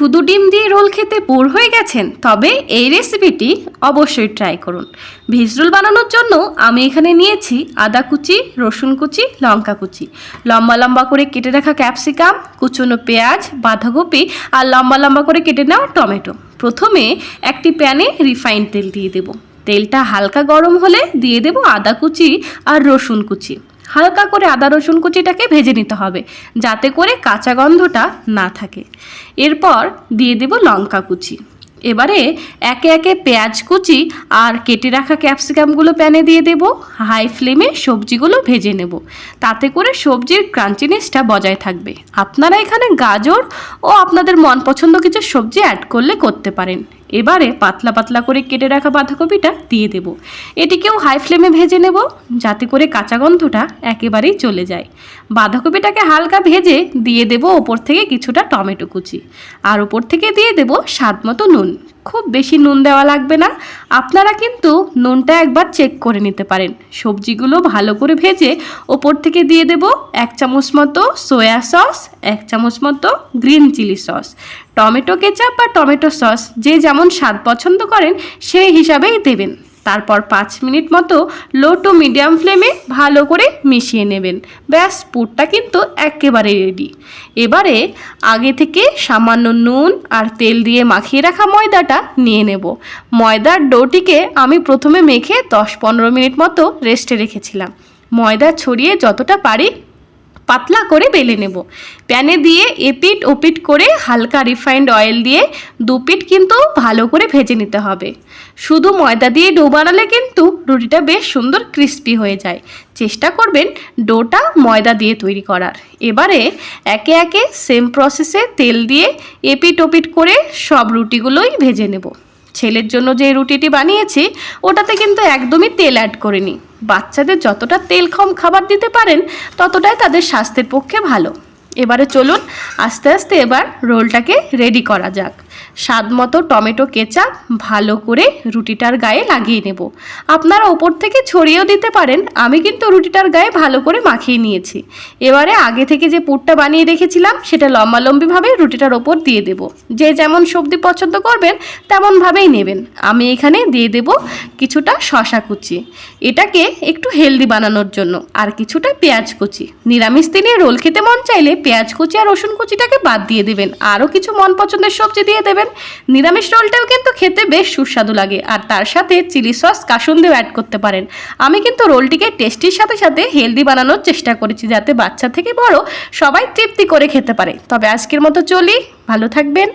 শুধু ডিম দিয়ে রোল খেতে বোর হয়ে গেছেন, তবে এই রেসিপিটি অবশ্যই ট্রাই করুন। ভেজ রোল বানানোর জন্য আমি এখানে নিয়েছি আদা কুচি, রসুন কুচি, লঙ্কা কুচি। লম্বা লম্বা করে কেটে রাখা ক্যাপসিকাম কুচনো পেঁয়াজ, বাঁধাকপি আর লম্বা লম্বা করে কেটে নেওয়া টমেটো। প্রথমে একটি প্যানে রিফাইন তেল দিয়ে দেব। তেলটা হালকা গরম হলে দিয়ে দেব আদা কুচি আর রসুন কুচি। হালকা করে আদা, রসুন কুচিটাকে ভেজে নিতে হবে, যাতে করে কাঁচা গন্ধটা না থাকে। এরপর দিয়ে দেব লঙ্কা কুচি। এবারে একে একে পেঁয়াজ কুচি আর কেটে রাখা ক্যাপসিকামগুলো প্যানে দিয়ে দেব। হাই ফ্লেমে সবজিগুলো ভেজে নেব। তাতে করে সবজির ক্রাঞ্চিনেসটা বজায় থাকবে। আপনারা এখানে গাজর ও আপনাদের মন পছন্দ কিছু সবজি অ্যাড করলে করতে পারেন। এবারে পাতলা পাতলা করে কেটে রাখা বাঁধাকপিটা দিয়ে দেব। এটিকেও হাই ফ্লেমে ভেজে নেব, যাতে করে কাঁচা গন্ধটা একেবারেই চলে যায়। বাঁধাকপিটাকে হালকা ভেজে দিয়ে দেব ওপর থেকে কিছুটা টমেটো কুচি। আর ওপর থেকে দিয়ে দেব স্বাদ মতো নুন। খুব বেশি নুন দেওয়া লাগবে না। আপনারা কিন্তু নুনটা একবার চেক করে নিতে পারেন। সবজিগুলো ভালো করে ভেজে ওপর থেকে দিয়ে দেব এক চামচ মতো সয়া সস এক চামচ মতো green chili sauce tomato ketchup বা টমেটো সস যে যেমন স্বাদ পছন্দ করেন, সেই হিসাবেই দেবেন। তারপর পাঁচ মিনিট মতো লো টু মিডিয়াম ফ্লেমে ভালো করে মিশিয়ে নেবেন। ব্যাস, পুরটা কিন্তু একেবারে রেডি এবারে আগে থেকে সামান্য নুন আর তেল দিয়ে মাখিয়ে রাখা ময়দাটা নিয়ে নেব। ময়দার ডোটিকে আমি প্রথমে মেখে দশ পনেরো মিনিট মতো রেস্টে রেখেছিলাম। ময়দা ছড়িয়ে যতটা পারি পাতলা করে বেলে নেব। প্যানে দিয়ে এপিট ওপিট করে হালকা রিফাইন্ড অয়েল দিয়ে দু পিঠ কিন্তু ভালো করে ভেজে নিতে হবে। শুধু ময়দা দিয়ে ডো বানালে কিন্তু রুটিটা বেশ সুন্দর ক্রিস্পি হয়ে যায়। চেষ্টা করবেন ডোটা ময়দা দিয়ে তৈরি করার। এবারে একে একে সেম প্রসেসে তেল দিয়ে এপিট ওপিট করে সব রুটিগুলোই ভেজে নেব। ছেলের জন্য যে রুটিটি বানিয়েছি, ওটাতে কিন্তু একদমই তেল অ্যাড করিনি। বাচ্চাদের যতটা তেল কম খাবার দিতে পারেন, ততটাই তাদের স্বাস্থ্যের পক্ষে ভালো। এবারে চলুন, আস্তে আস্তে এবার রোলটাকে রেডি করা যাক। স্বাদ মতো টমেটো কেচাপ ভালো করে রুটিটার গায়ে লাগিয়ে নেব। আপনারা ওপর থেকে ছড়িয়েও দিতে পারেন, আমি কিন্তু রুটিটার গায়ে ভালো করে মাখিয়ে নিয়েছি। এবারে আগে থেকে যে পুরটা বানিয়ে রেখেছিলাম, সেটা লম্বালম্বিভাবে রুটিটার ওপর দিয়ে দেব। যে যেমন সবজি পছন্দ করবেন, তেমনভাবেই নেবেন। আমি এখানে দিয়ে দেব কিছুটা শশা কুচি। এটাকে একটু হেলদি বানানোর জন্য, আর কিছুটা পেঁয়াজ কুচি। নিরামিষ দিনে রোল খেতে মন চাইলে পেঁয়াজ কুচি আর রসুন কুচিটাকে বাদ দিয়ে দেবেন। আরও কিছু মন পছন্দের সবজি দিয়ে দেবেন। নিরামিষ রোলটাও কিন্তু খেতে বেশ সুস্বাদু লাগে। আর তার সাথে চিলি সস কাসুন্দিও অ্যাড করতে পারেন। আমি কিন্তু রোলটিকে টেস্টির সাথে সাথে হেলদি বানানোর চেষ্টা করেছি যাতে বাচ্চা থেকে বড় সবাই তৃপ্তি করে খেতে পারে। তবে আজকের মতো চলি, ভালো থাকবেন।